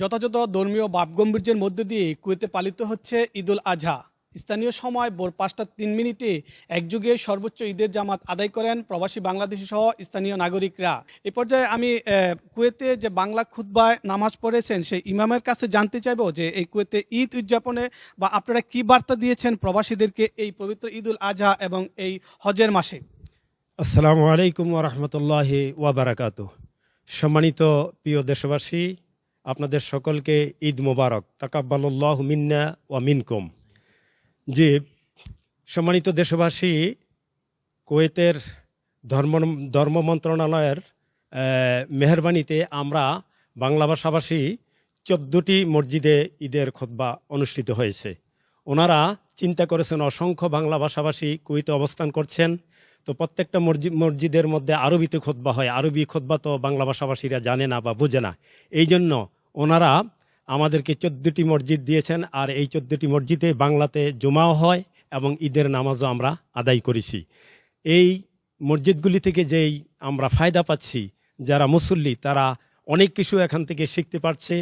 যথাযথ ধর্মীয় ভাবগম্ভীর্যের মধ্য দিয়ে কুয়েতে পালিত হচ্ছে ঈদুল আজহা। স্থানীয় সময় ভোর পাঁচটা তিন মিনিটে একযুগে সর্বোচ্চ ঈদের জামাত আদায় করেন প্রবাসী বাংলাদেশি সহ স্থানীয় নাগরিকরা। এ পর্যায়ে আমি কুয়েতে যে বাংলা খুতবায় নামাজ পড়েছেন, সেই ইমামের কাছে জানতে চাইব যে এই কুয়েতে ঈদ উদযাপনে বা আপনারা কি বার্তা দিয়েছেন প্রবাসীদেরকে এই পবিত্র ঈদুল আজহা এবং এই হজের মাসে? আসসালামু আলাইকুম ওরহমতুল্লাহ ওয়াবারাকাত সম্মানিত প্রিয় দেশবাসী আপনাদের সকলকে ঈদ মোবারক। তাকাব্বাল্লাহ মিন্না ওয়া মিনকুম। যে সম্মানিত দেশবাসী, কুয়েতের ধর্ম ধর্ম মন্ত্রণালয়ের মেহরবানিতে আমরা বাংলা ভাষাভাষী চোদ্দটি মসজিদে ঈদের খোতবা অনুষ্ঠিত হয়েছে। ওনারা চিন্তা করেছেন, অসংখ্য বাংলা ভাষাভাষী কুয়েতে অবস্থান করছেন। তো প্রত্যেকটা মসজিদ মসজিদের মধ্যে আরবিতে খোতবা হয়। আরবি খোতবা তো বাংলা ভাষাভাষীরা জানে না বা বোঝে না। এই জন্য ওনারা আমাদেরকে চোদ্দটি মসজিদ দিয়েছেন, আর এই চোদ্দটি মসজিদে বাংলাতে জমাও হয় এবং ঈদের নামাজও আমরা আদায় করেছি। এই মসজিদগুলি থেকে যেই আমরা ফায়দা পাচ্ছি, যারা মুসল্লি, তারা অনেক কিছু এখান থেকে শিখতে পারছে।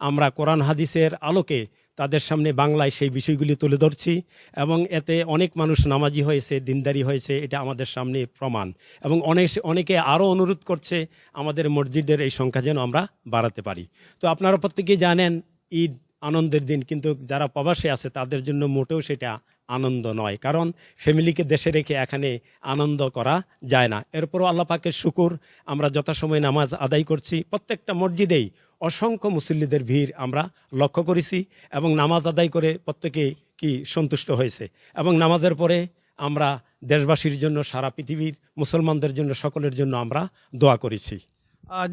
আমরা কোরআন, হাদিসের আলোকে তাদের সামনে বাংলায় সেই বিষয়গুলি তুলে ধরছি এবং এতে অনেক মানুষ নামাজি হয়েছে, দিনদারি হয়েছে, এটা আমাদের সামনে প্রমাণ। এবং অনেক অনেকে আরও অনুরোধ করছে আমাদের মসজিদের এই সংখ্যা যেন আমরা বাড়াতে পারি। তো আপনারা প্রত্যেকেই জানেন, ঈদ আনন্দের দিন, কিন্তু যারা প্রবাসে আছে তাদের জন্য মোটেও সেটা আনন্দ নয়। কারণ ফ্যামিলিকে দেশে রেখে এখানে আনন্দ করা যায় না। এরপরও আল্লাহ পাকের শুকুর, আমরা যথাসময়ে নামাজ আদায় করছি। প্রত্যেকটা মসজিদেই অসংখ্য মুসল্লিদের ভিড় আমরা লক্ষ্য করেছি এবং নামাজ আদায় করে প্রত্যেকে কি সন্তুষ্ট হয়েছে। এবং নামাজের পরে আমরা দেশবাসীর জন্য, সারা পৃথিবীর মুসলমানদের জন্য, সকলের জন্য আমরা দোয়া করেছি।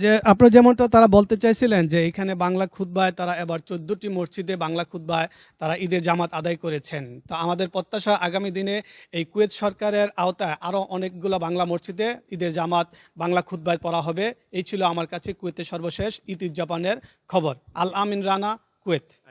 যে আপনারা যেমনটা তারা বলতে চাইছিলেন যে এখানে বাংলা খুদ্বায় তারা এবার চোদ্দটি মসজিদে বাংলা খুদ্বায় তারা ঈদের জামাত আদায় করেছেন। তো আমাদের প্রত্যাশা আগামী দিনে এই কুয়েত সরকারের আওতায় আরও অনেকগুলো বাংলা মসজিদে ঈদের জামাত বাংলা খুদ্বায় পড়া হবে। এই ছিল আমার কাছে কুয়েতের সর্বশেষ ঈদ উদযাপনের খবর। আল আমিন রানা, কুয়েত।